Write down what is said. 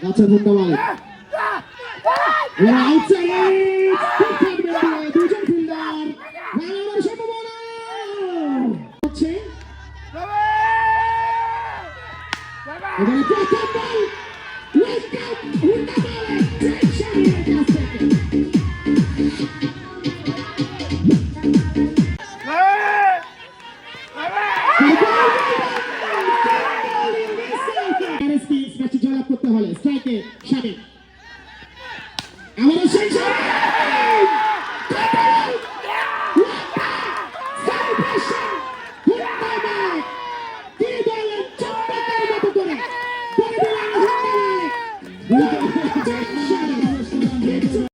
আচ্ছা ধন্যবাদ এবারে আউটসাইড ঠিকঠাক বেরিয়ে দুজন ফিল্ডার রানারের সম্ভাবনা হচ্ছে এবারে প্রথম বল আপ করতে হলে স্ট্রাইকে সাকিব আমাদের সেই সাকিব